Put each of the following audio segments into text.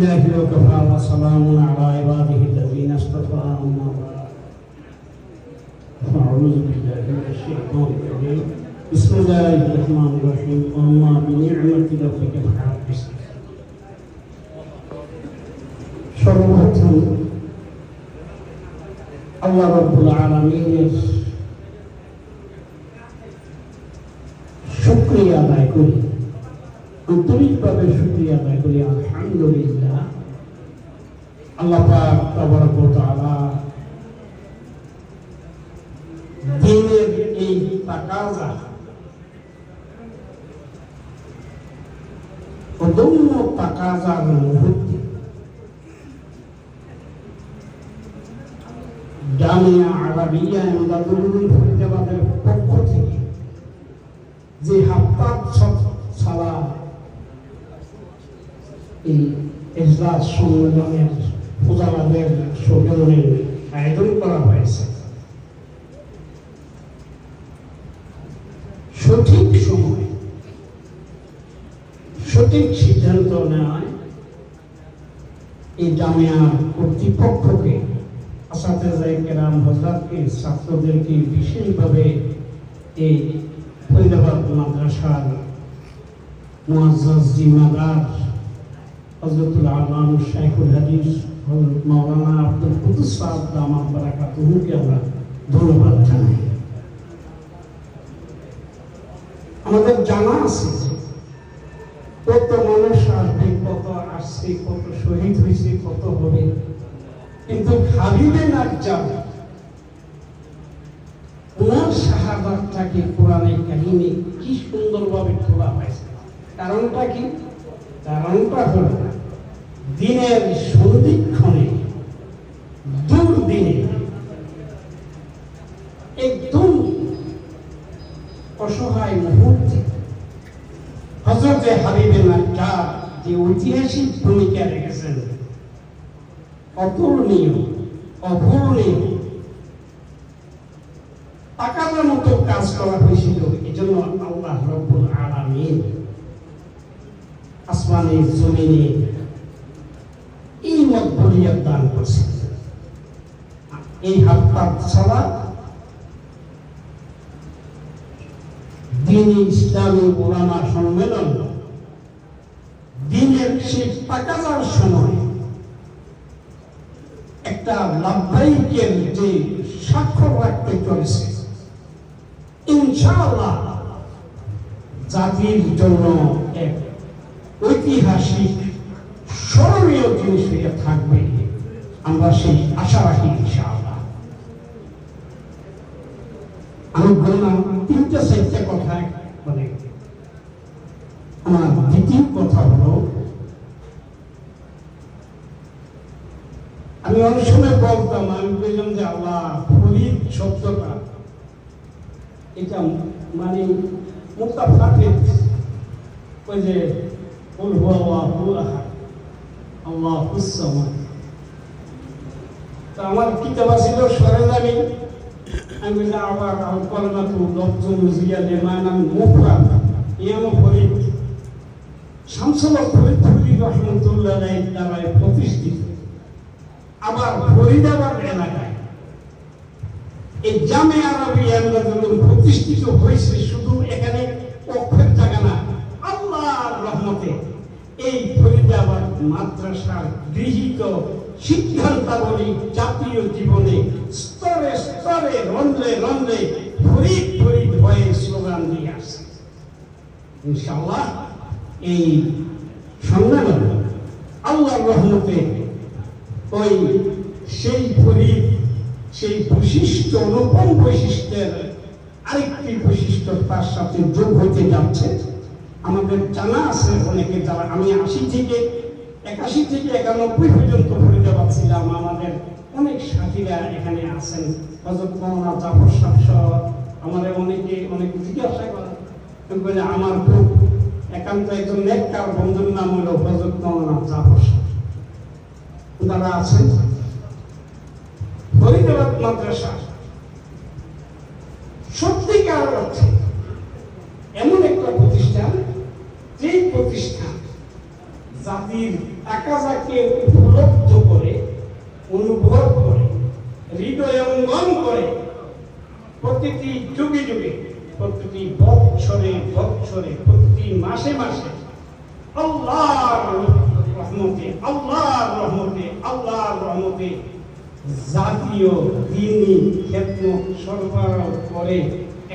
لله وكفى وسلام على عباده الذين اصطفى أما بعد فأعوذ بالله من الشيطان الرجيم بسم الله الرحمن الرحيم وأما بنعمة ربك فحدث সর্বপ্রথম আল্লাহ রব্বুল আলমিনের শুক্রিয়া আদায় করি আন্তরিকভাবে শুক্রিয়া আদায় করি, আলহামদুলিল্লাহ। আল্লাহ পাক তাবারক তাআলা দিনের এই তাকাজা অদম্য তাকাজার মুহূর্তে জামিয়া আরাবিয়া ফরিদাবাদের পক্ষ থেকে যে হাপ্তার ছাড়া এই এজলাস সম্মেলনের পূজাবাদের সম্মেলনের আয়োজন করা হয়েছে সঠিক সময় সঠিক সিদ্ধান্ত নেওয়ায় এই কর্তৃপক্ষকে ছাত্রদেরকে বিশেষভাবে এই ফরিদাবাদ মাদ্রাসার জিম্মাদার হজরতুল হাদিস হজরত মাওলানা আব্দুল আমরা ধন্যবাদ জানাই। আমাদের জানা আছে কত মানুষ আসবে, কত আসছে, কত শহীদ হয়েছে, কত হবে। কিন্তু হাবিবে নাজ্জার ওনার শাহাদাতটাকে কোরআনে কাহিনী কি সুন্দরভাবে খোলা হয়েছে? কারণটা কি? কারণটা হল দিনের সন্ধিক্ষণে দুর্দিনে একদম অসহায় মুহূর্তে হজরতে হাবিবে নাজ্জার যে ঐতিহাসিক ভূমিকা রেখেছেন অপূর্ণীয় অপূর্ণীয় টাকার মতো কাজ করা হয়েছিল এই জন্য আল্লাহ রব্বুল আলামিন আসমানে, জমিনে এই মত বলিয়া দান করছে। এই হাতটা ছাড়া দিন ইসলামী ওলামা সম্মেলন দিনের সেই টাকার সময় একটা লাভবাহিকের যে স্বাক্ষর রাখতে চলেছে। ইনশাআল্লাহ জাতির জন্য এক ঐতিহাসিক, স্মরণীয় জিনিস হয়ে থাকবে। আমরা সেই আশা রাখি ইনশাআল্লাহ। আমি বললাম, তিনটা চারটা কথা মানে আমার দ্বিতীয় কথা হলো, আমি অনেক সময় বলতাম, আমি বললাম যে আল্লাহ ফরিদ শব্দটা, এটা মানে মুক্তা ফাটে ওই যে قل هو الله احد الله الصمد তো আমার কিতাব ছিল সরেজামি আমি বলি আবার আল কলমাতু লফজুল জিয়াদে মানাম মুফরাদ ইয়াম ফরিদ শামসুল ফরিদ ফরিদ রহমতুল্লাহ দ্বারা প্রতিষ্ঠিত আবার ফরিদাবাদ এলাকায় এই জামে আরবি আন্দোলন প্রতিষ্ঠিত হয়েছে শুধু এখানে পক্ষের জায়গা না আল্লাহর রহমতে এই ফরিদাবাদ মাদ্রাসার গৃহীত সিদ্ধান্তাবলী জাতীয় জীবনে স্তরে স্তরে, রন্ধ্রে রন্ধ্রে, ফরিদ ফরিদ হয়ে স্লোগান দিয়ে আসছে। ইনশাআল্লাহ এই সম্মেলন আল্লাহর রহমতে ওই সেই ফরিদ, সেই বৈশিষ্ট্য, অনুপম বৈশিষ্ট্যের আরেকটি বৈশিষ্ট্য তার সাথে যোগ হতে যাচ্ছে। আমাদের জানা আছে অনেকে যারা, আমি আশি থেকে একাশি থেকে একানব্বই পর্যন্ত ফরিদাবাদ ছিলাম আমাদের অনেক সাথীরা এখানে আছেন। হজরত মৌলানা জাফর সাহ আমাদের অনেকে, অনেক জিজ্ঞাসা করে। আমার খুব একান্ত একজন নেককার বন্ধুর নাম হলো হজরত মৌলানা জাফর সাহ তারা আছেন। ফরিদাবাদ মাদ্রাসা সত্যিকার অর্থে এমন একটা প্রতিষ্ঠান যেই প্রতিষ্ঠান জাতি জাতির আকাশাকে উপলব্ধ করে অনুভব করে হৃদয়ঙ্গম করে প্রতিটি যুগে যুগে প্রতিটি বৎসরে বৎসরে, প্রতিটি মাসে মাসে আল্লাহর রহমতে আল্লাহর রহমতে আল্লাহর রহমতে জাতীয় দিনই ক্ষেত্র সরবরাহ করে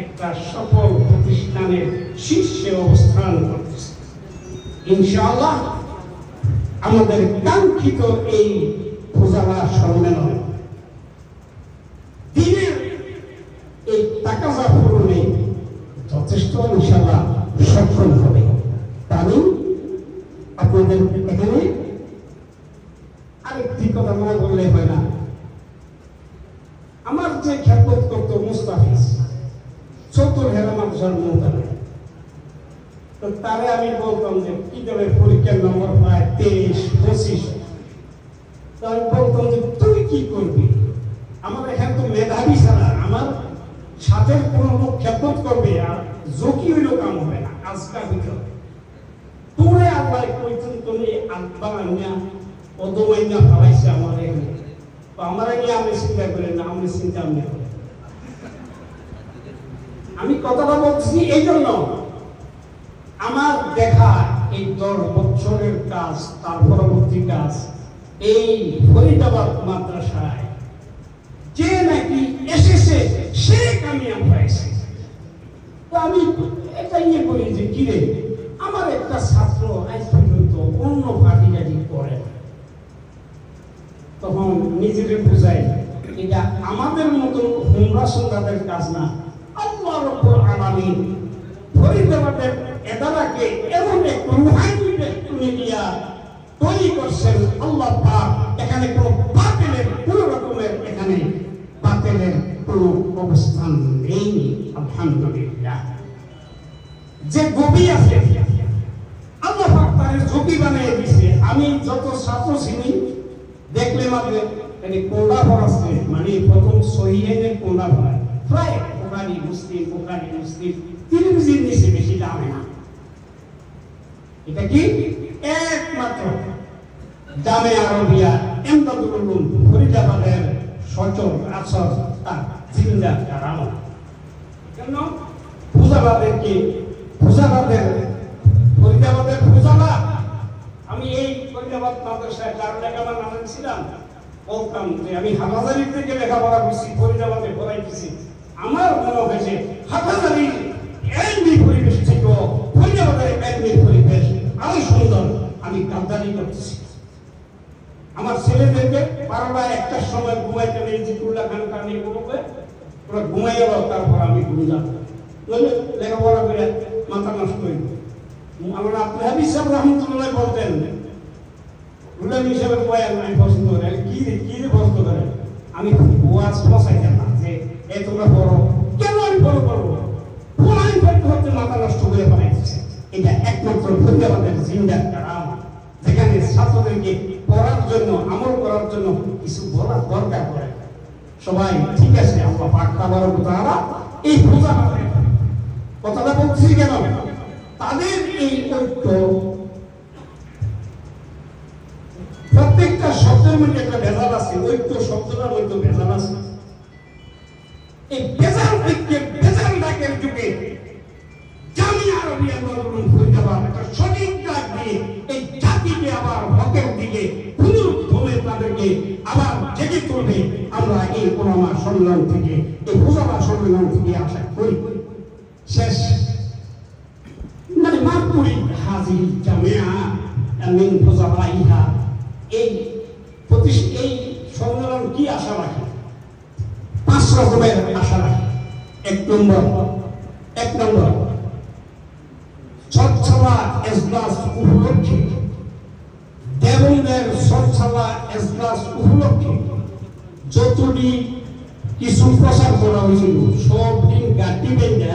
একটা সফল প্রতিষ্ঠানের শীর্ষে অবস্থান করতেছে। ইনশাআল্লাহ আমাদের কাঙ্ক্ষিত এই পূজারা সম্মেলন যথেষ্ট, ইনশাআল্লাহ সক্ষম হবে। আমি আপনাদের এখানে আরেকটি কথা না বললে হয় না। আমার যে খ্যাপত করত মুস্তাফিজ, চতুর হেরা মাদ্রাসার মোহতারা তো তারে আমি বলতাম যে কি করে পরীক্ষার নম্বর প্রায় তেইশ, পঁচিশ। তো আমি বলতাম যে তুই কি করবি? আমার এখানে তো মেধাবী ছাড়া, আমার সাথে কোনো লোক খেদমত করবে, আর ঝুঁকি হইলেও কাম হবে না আজকাল ভিতর তোরে আল্লাহ কইছেন তুমি আব্বা আনিয়া অদমাইনা ফালাইছে আমার। এখানে আমার নিয়ে আমি চিন্তা করি না আমি চিন্তা আমি আমি কথাটা বলছি এই জন্য আমার দেখা এই দশ বছরের কাজ, তার পরবর্তী কাজ, এই ফরিদাবাদ মাদ্রাসায়, যে নাকি এসেছে, সে কামিয়াব হয়েছে। আমি এটা ইয়ে করি যে, কিরে, আমার একটা ছাত্র আজ পর্যন্ত অন্য পার্টি করে তখন নিজেদের বুঝাই, এটা আমাদের মতো হুমরা সন্তাদের কাজ না। আল্লাহ রব্বুল আলামিন ফরিদাবাদের এদারাকে এমন এক রুহানি ব্যক্তি তৈরি করছেন। আল্লাহ পাক এখানে কোনো বাতিলের, কোনো রকমের এখানে বাতিলের কোনো অবস্থান নেই, আলহামদুলিল্লাহ। যে গবি আছে, আল্লাহ তার বানিয়ে দিছে। আমি যত ছাত্র চিনি দেখলে মাত্র মানে কোনটা পড়াচ্ছে মানে প্রথম সহিহেনের কোনটা পড়ায় প্রায় বোকারি মুসলিম বোকারি মুসলিম। তিরিশ নিচে বেশি দামে না এটা কি? একমাত্র জামে আরবিয়া, এমদাদুল উলুম, ফরিদাবাদের সচল তার জিন্দা কেন? পূজাবাদেরকে পূজাবাদের ফরিদাবাদের পূজাবাদ আমি এই ফরিদাবাদ মাদ্রাসায় চার লেখাবার নামে ছিলাম বলতাম যে আমি হাটাজারি থেকে লেখাপড়া করছি ফরিদাবাদে পড়াইতেছি। আমার মনে হয়েছে হাটাজারির এলমি পরিবেশ থেকে ফরিদাবাদের এলমি পরিবেশ। আরও সুন্দর আমি কান্দারি করতেছি। আমার ছেলেদেরকে বারবার একটার সময় ঘুমাইতে নেই জিকুল্লা খান কানে করবে ওরা তারপর আমি ঘুম যাব। লেখাপড়া করে মাথা নষ্ট হইব আমার আপনি সাহেব রহমতুল্লাহ বলতেন হিসেবে বয়ান আমি পছন্দ করি পছন্দ করে? আমি ওয়াজ না যে, এ তোমরা কেন আমি করব করতে করতে মাথা নষ্ট করে এটা একমাত্র ধন্যবাদের জিন্দা কারাম। যেখানে ছাত্রদেরকে পড়ার জন্য আমল করার জন্য কিছু বলার দরকার পড়ে। সবাই, ঠিক আছে আমরা পাক তাবার তারা এই পূজা কথাটা বলছি কেন? তাদের এই ঐক্য প্রত্যেকটা শব্দের মধ্যে একটা ভেজাল আছে, ঐক্য শব্দটার ঐক্য ভেজাল। সম্মেলন থেকে, এই পূজাবা সম্মেলন থেকে আশা করি শেষ। মানে মাপুরি হাজির জামিয়া মিন ফুজাবাইহা এই প্রতিষ্ঠ এই সম্মেলন কি আশা রাখে? পাঁচ রকমের আশা রাখে। এক নম্বর এক নম্বর স্বচ্ছলা এজলাস উপলক্ষে দেবনের স্বচ্ছলা এজলাস উপলক্ষে, যতটি কিছু প্রচার করা হয়েছিল? সব দিন গাড়ি বেঁধে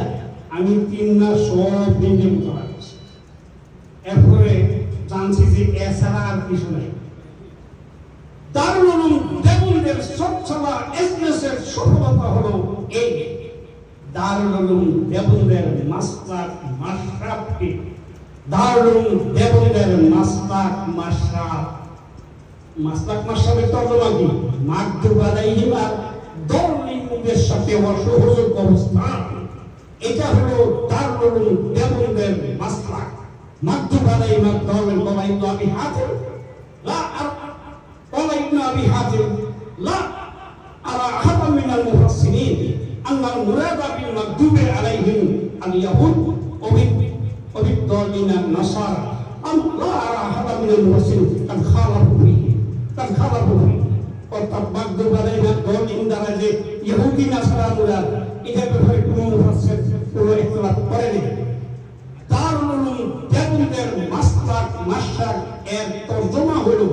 আমি তিন মাস সব দিন করা হয়েছে এরপরে জানছি যে এছাড়া আর কিছু নাই। দারুল দেবনের স্বচ্ছলা এজলাসের সফলতা হলো এই দারুল দেবনের মাস্টার মাশরাফকে। দারুণ দেবন্দের মাসলাক মাসরাত মাসলাক মাসরাতের তর্জমা কি? মাগদুব আলাইহিম আর ধর্মীদের সাথে অসহযোগ অবস্থান। এটা হলো তার বলুন দেবন্দের মাস্তা মাধ্যমারা ইমাম ধর্মের কলা ইবনু আমি হাতিম লা আর কলা ইবনু আবি হাতিম লা আরা আহাদা মিনাল মুফাসসিরিন আল্লাহর মুরাদা বিল মাগদুবি আলাইহিম আল ইয়াহুদ। অবিদ অবিদ দলিনা আল্লাহ আরা আহাদা মিনাল মুফাসসিরিন কাদ খালাফু ফিহি কাদ খালাফু ফিহি অর্থাৎ আলাইহিম দলিন দ্বারা যে ইহুদি নাসারারা এটা ব্যাপারে কোনো মুফাসসির কোনো ইখতিলাফ করেনি। তার অনুযায়ী দেবদের মাস্তাক মাসাক এর তর্জমা হলো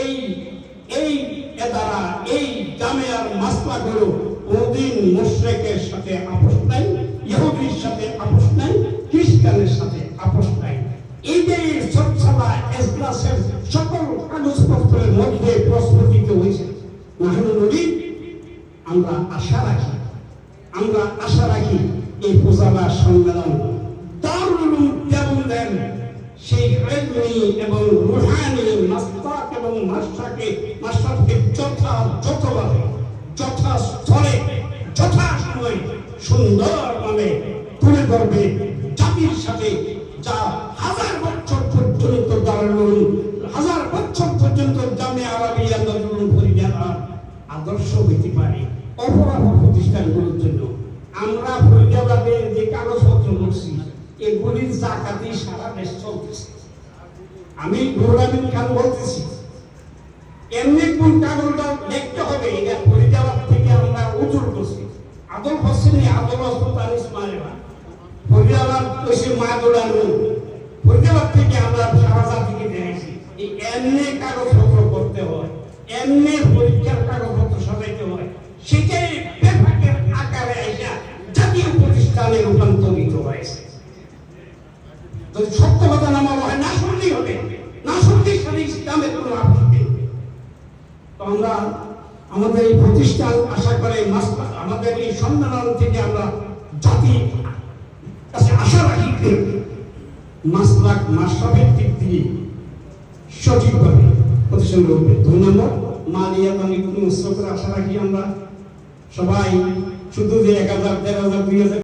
এই এই এ দ্বারা এই জামেয়ার মাসলাক হলো কোনদিন মুশরিকের সাথে আপোষ আমরা আশা রাখি, আমরা আশা রাখি এই পূজাবা সম্মেলন দেবন্দের সেই ইলমি এবং রুহানি মাস্তাক এবং মাস্টাকে মাস্টারকে সুন্দরভাবে তুলে ধরবে জাতির সাথে, যা হাজার বছর পর্যন্ত দারুল হাজার বছর পর্যন্ত জামে আরবিয়া ফরিদার আদর্শ হইতে পারে। অপরাধ প্রতিষ্ঠানগুলোর জন্য, আমরা ফরিদাবাদে যে কাগজপত্র করছি এগুলির জাকাতি সারা দেশ চলতেছে। আমি নুরামিন খান বলতেছি, এমনি কোন কাগজটা দেখতে হবে, এটা ফরিদাবাদ থেকে আমরা উজুর করছি। আদল হোসেন আদল হসপিটাল ইসমাইল ফরিদাবাদ মা দোলানো ফরিদাবাদ থেকে আমরা সারা জাতিকে দেখেছি এমনি কাগজপত্র করতে হয়, এমনি পরীক্ষার কাগজপত্র সাজাইতে হয়। প্রতিষ্ঠানে না শুনলেই না শুনলেই সাথে ইসলামের আমাদের এই প্রতিষ্ঠান থেকে আমরা জাতি কাছে আশা রাখি যে মাসলাক মাসরাফের দিক সঠিকভাবে প্রতিষ্ঠান করবে দুই নম্বর মালিয়া কোনো আশা রাখি আমরা। সবাই শুধু যে এক হাজার দেড় হাজার দুই হাজার